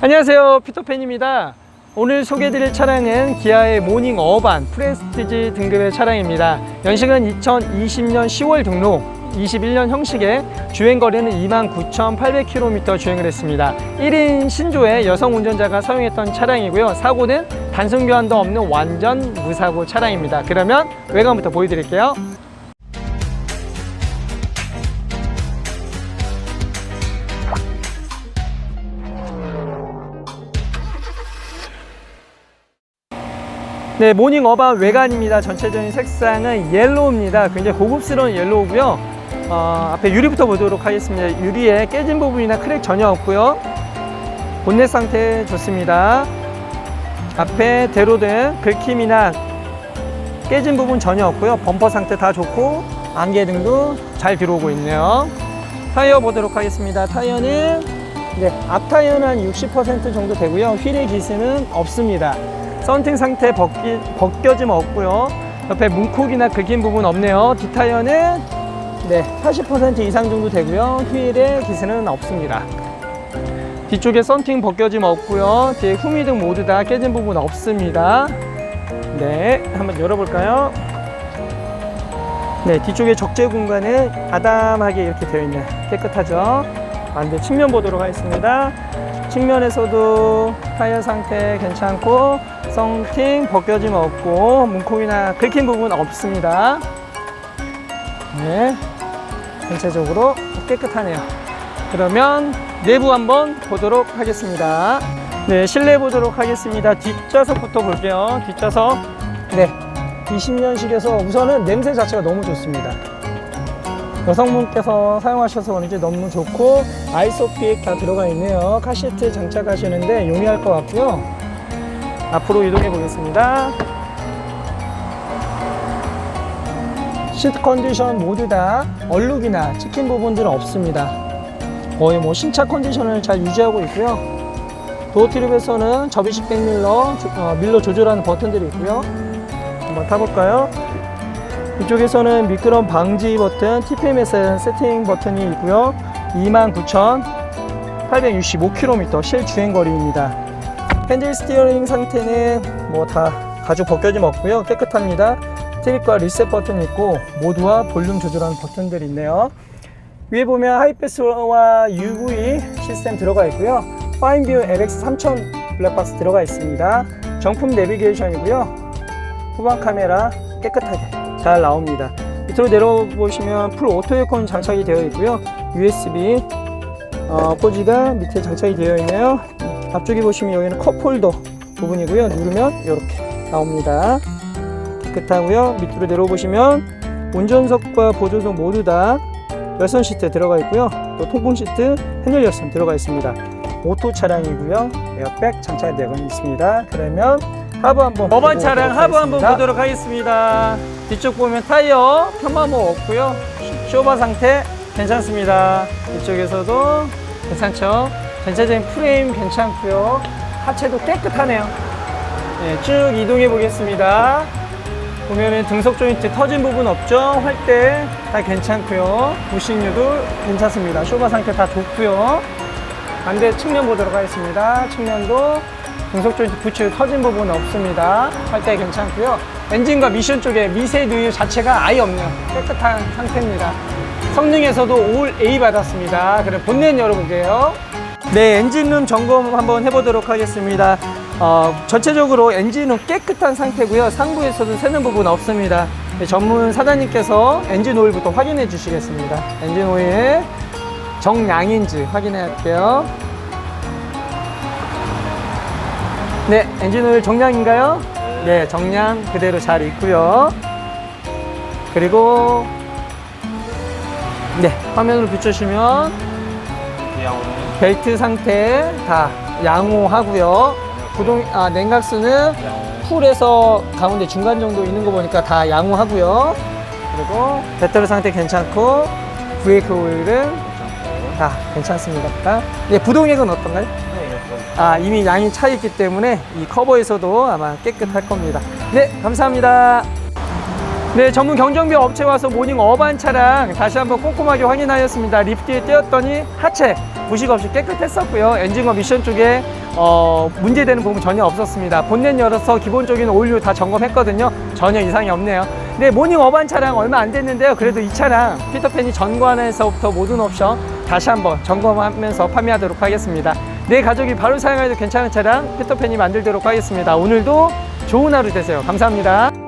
안녕하세요. 피터팬입니다. 오늘 소개해드릴 차량은 기아의 모닝 어반 프레스티지 등급의 차량입니다. 연식은 2020년 10월 등록 21년 형식의 주행거리는 29,800km 주행을 했습니다. 1인 신조의 여성 운전자가 사용했던 차량이고요. 사고는 단순 교환도 없는 완전 무사고 차량입니다. 그러면 외관부터 보여드릴게요 네, 모닝 어반 외관입니다. 전체적인 색상은 옐로우입니다. 굉장히 고급스러운 옐로우고요. 어, 앞에 유리부터 보도록 하겠습니다. 유리에 깨진 부분이나 크랙 전혀 없고요. 본넷 상태 좋습니다. 앞에 대로등 긁힘이나 깨진 부분 전혀 없고요. 범퍼 상태 다 좋고 안개등도 잘 들어오고 있네요. 타이어 보도록 하겠습니다. 타이어는 네, 앞 타이어는 한 60% 정도 되고요. 휠의 기스는 없습니다. 썬팅 상태 벗기, 벗겨짐 없고요. 옆에 문콕이나 긁힌 부분 없네요. 뒷타이어는 네, 80% 이상 정도 되고요. 휠에 기스는 없습니다. 뒤쪽에 썬팅 벗겨짐 없고요. 뒤에 후미 등 모두 다 깨진 부분 없습니다. 네, 한번 열어볼까요? 네, 뒤쪽에 적재 공간은 아담하게 이렇게 되어 있는 깨끗하죠. 반대 측면 보도록 하겠습니다. 측면에서도 타이어 상태 괜찮고 썬팅 벗겨짐 없고 문콕이나 긁힌 부분 없습니다. 네, 전체적으로 깨끗하네요. 그러면 내부 한번 보도록 하겠습니다. 네, 실내 보도록 하겠습니다. 뒷좌석부터 볼게요. 뒷좌석. 네, 20년식에서 우선은 냄새 자체가 너무 좋습니다. 여성분께서 사용하셔서 그런지 너무 좋고 아이소픽 다 들어가 있네요. 카시트 장착하시는데 용이할 것 같고요. 앞으로 이동해 보겠습니다. 시트 컨디션 모두 다 얼룩이나 찍힌 부분들은 없습니다. 거의 뭐 신차 컨디션을 잘 유지하고 있고요. 도어 트립에서는 접이식 백밀러, 조- 어, 밀러 조절하는 버튼들이 있고요. 한번 타볼까요? 이쪽에서는 미끄럼 방지 버튼, TPMS 세팅 버튼이 있고요. 29,865km 실 주행 거리입니다. 핸들 스티어링 상태는 뭐 다 가죽 벗겨짐 없고요. 깨끗합니다. 트립과 리셋 버튼 있고 모두와 볼륨 조절하는 버튼들이 있네요. 위에 보면 하이패스와 UV 시스템 들어가 있고요. 파인뷰 LX 3000 블랙박스 들어가 있습니다. 정품 내비게이션이고요. 후방 카메라 깨끗하게 잘 나옵니다. 밑으로 내려보시면 풀 오토 에어컨 장착이 되어 있고요. USB 어, 포지가 밑에 장착이 되어 있네요. 앞쪽에 보시면 여기는 컵 홀더 부분이고요. 누르면 이렇게 나옵니다. 깨끗하고요. 밑으로 내려보시면 운전석과 보조석 모두 다 열선 시트 들어가 있고요. 또 통풍 시트, 핸들 열선 들어가 있습니다. 오토 차량이고요. 에어백 장착되어 있습니다. 그러면 하부 한번 어반 차량 하부 한번 보도록 하겠습니다. 뒤쪽 보면 타이어 편마모 없고요. 쇼바 상태 괜찮습니다. 이쪽에서도 괜찮죠. 전체적인 프레임 괜찮고요. 하체도 깨끗하네요. 네, 쭉 이동해 보겠습니다. 보면은 등속 조인트 터진 부분 없죠? 활대 다 괜찮고요. 부식류도 괜찮습니다. 쇼바 상태 다 좋고요. 반대 측면 보도록 하겠습니다. 측면도 등속 조인트 부츠 터진 부분 없습니다. 활대 괜찮고요. 엔진과 미션 쪽에 미세 누유 자체가 아예 없네요. 깨끗한 상태입니다. 성능에서도 올 A 받았습니다. 그럼 본넷 열어볼게요. 네, 엔진룸 점검 한번 해보도록 하겠습니다. 어, 전체적으로 엔진은 깨끗한 상태고요. 상부에서도 새는 부분 없습니다. 네, 전문 사장님께서 엔진 오일부터 확인해 주시겠습니다. 엔진 오일 정량인지 확인해 할게요. 네, 엔진 오일 정량인가요? 네, 정량 그대로 잘 있고요. 그리고 네, 화면으로 비추시면 벨트 상태 다 양호하고요. 구동 아 냉각수는 풀에서 가운데 중간 정도 있는 거 보니까 다 양호하고요. 그리고 배터리 상태 괜찮고 브레이크 오일은 다 괜찮습니다. 네, 부동액은 어떤가요? 아, 이미 양이 차 있기 때문에 이 커버에서도 아마 깨끗할 겁니다. 네, 감사합니다. 네, 전문 경정비 업체 와서 모닝 어반 차량 다시 한번 꼼꼼하게 확인하였습니다. 리프트에 떼었더니 하체 부식 없이 깨끗했었고요. 엔진과 미션 쪽에 어, 문제되는 부분 전혀 없었습니다. 본넷 열어서 기본적인 오일류 다 점검했거든요. 전혀 이상이 없네요. 네, 모닝 어반 차량 얼마 안 됐는데요. 그래도 이 차량 피터팬이 전관에서부터 모든 옵션 다시 한번 점검하면서 판매하도록 하겠습니다. 내 가족이 바로 사용해도 괜찮은 차량 피터팬이 만들도록 하겠습니다. 오늘도 좋은 하루 되세요. 감사합니다.